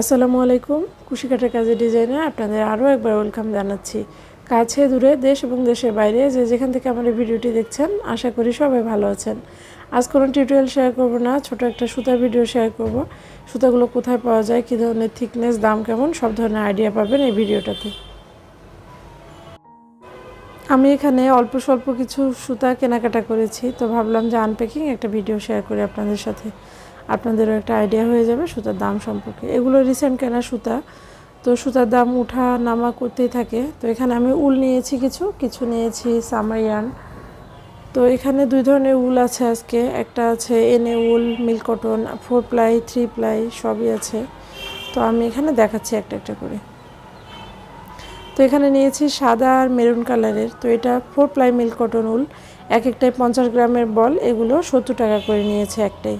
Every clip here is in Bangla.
আসসালামু আলাইকুম কুশিকাটার কাজে ডিজাইনে আপনাদের আরও একবার ওয়েলকাম জানাচ্ছি। কাছে দূরে দেশ এবং দেশের বাইরে যে যেখান থেকে আমার ভিডিওটি দেখছেন, আশা করি সবাই ভালো আছেন। আজ কোনো টিউটোরিয়াল শেয়ার করব না, ছোট একটা সুতার ভিডিও শেয়ার করব। সুতাগুলো কোথায় পাওয়া যায়, কী ধরনের থিকনেস দাম কেমন, সব ধরনের আইডিয়া পাবেন এই ভিডিওটাতে। আমি এখানে অল্প স্বল্প কিছু সুতা কেনাকাটা করেছি, তো ভাবলাম যে আনপ্যাকিং একটা ভিডিও শেয়ার করি আপনাদের সাথে। আপনাদেরও একটা আইডিয়া হয়ে যাবে সুতার দাম সম্পর্কে। এগুলো রিসেন্ট কেনা সুতা। তো সুতার দাম উঠা নামা করতেই থাকে। তো এখানে আমি উল নিয়েছি কিছু কিছু নিয়েছি সামারিয়ান তো এখানে দুই ধরনের উল আছে আজকে। একটা আছে এনে wool, mill cotton four ply three ply সবই আছে। তো আমি এখানে দেখাচ্ছি একটা একটা করে। তো এখানে নিয়েছি সাদা আর মেরুন কালারের। তো এটা four ply mill cotton wool. এক একটাই পঞ্চাশ গ্রামের বল। এগুলো সত্তর টাকা করে নিয়েছে একটাই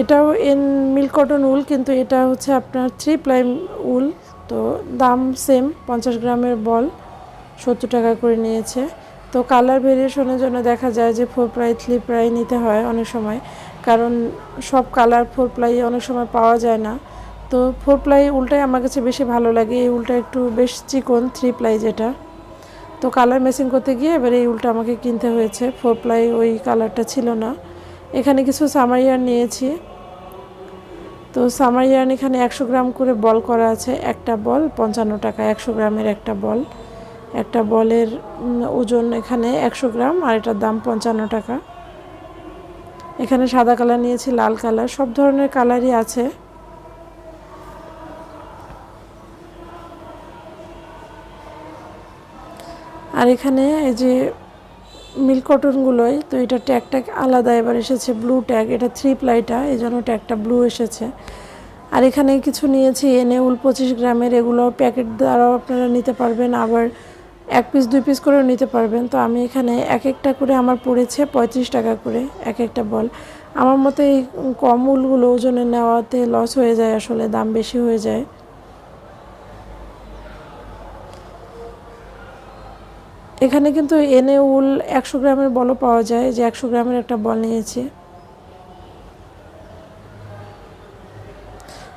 এটাও এন মিল কটন উল কিন্তু এটা হচ্ছে আপনার থ্রি প্লাই উল তো দাম সেম পঞ্চাশ গ্রামের বল সত্তর টাকা করে নিয়েছে। তো কালার ভেরিয়েশনের জন্য দেখা যায় যে ফোর প্লাই থ্রি প্লাই নিতে হয় অনেক সময়, কারণ সব কালার ফোর প্লাই অনেক সময় পাওয়া যায় না। তো ফোর প্লাই উলটাই আমার কাছে বেশি ভালো লাগে, এই উলটা একটু বেশ চিকন থ্রি প্লাই যেটা। তো কালার মেশিন করতে গিয়ে এবার এই উলটা আমাকে কিনতে হয়েছে ফোর প্লাই ওই কালারটা ছিল না। এখানে কিছু সামারিয়ার নিয়েছি। তো সামারিয়ান এখানে একশো গ্রাম করে বল করা আছে, একটা বল, পঞ্চান্ন টাকা, একশো গ্রামের একটা বল। একটা বলের ওজন এখানে একশো গ্রাম আর এটার দাম পঞ্চান্ন টাকা। এখানে সাদা কালার নিয়েছি, লাল কালার, সব ধরনের কালারই আছে। আর এখানে এই যে মিল্ক কটনগুলোই, তো এটা ট্যাগটা আলাদা এবার এসেছে ব্লু ট্যাগ এটা থ্রি প্লাইটা এই জন্য ট্যাগটা ব্লু এসেছে। আর এখানে কিছু নিয়েছি, এনে উল পঁচিশ গ্রামের এগুলো প্যাকেট দ্বারাও আপনারা নিতে পারবেন, আবার এক পিস দুই পিস করেও নিতে পারবেন। তো আমি এখানে এক একটা করে আমার পড়েছে, পঁয়ত্রিশ টাকা করে, এক একটা বল। আমার মতে এই কম উলগুলো ওজনে নেওয়াতে লস হয়ে যায়, আসলে দাম বেশি হয়ে যায়। এখানে কিন্তু এনে উল একশো গ্রামের বলও পাওয়া যায় যে একশো গ্রামের একটা বল নিয়েছি।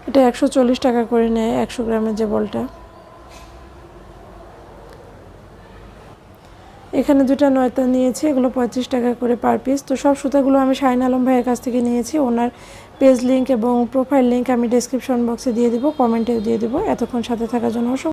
এটা একশো চল্লিশ টাকা করে নেয় একশো গ্রামের যে বলটা। এখানে দুটা নয়তা নিয়েছি, এগুলো পঁয়ত্রিশ টাকা করে পার পিস তো সব সুতাগুলো আমি শাহিন আলম ভাইয়ের কাছ থেকে নিয়েছি। ওনার পেজ লিঙ্ক এবং প্রোফাইল লিঙ্ক আমি ডেসক্রিপশন বক্সে দিয়ে দিব কমেন্টেও দিয়ে দিব। এতক্ষণ সাথে থাকার জন্য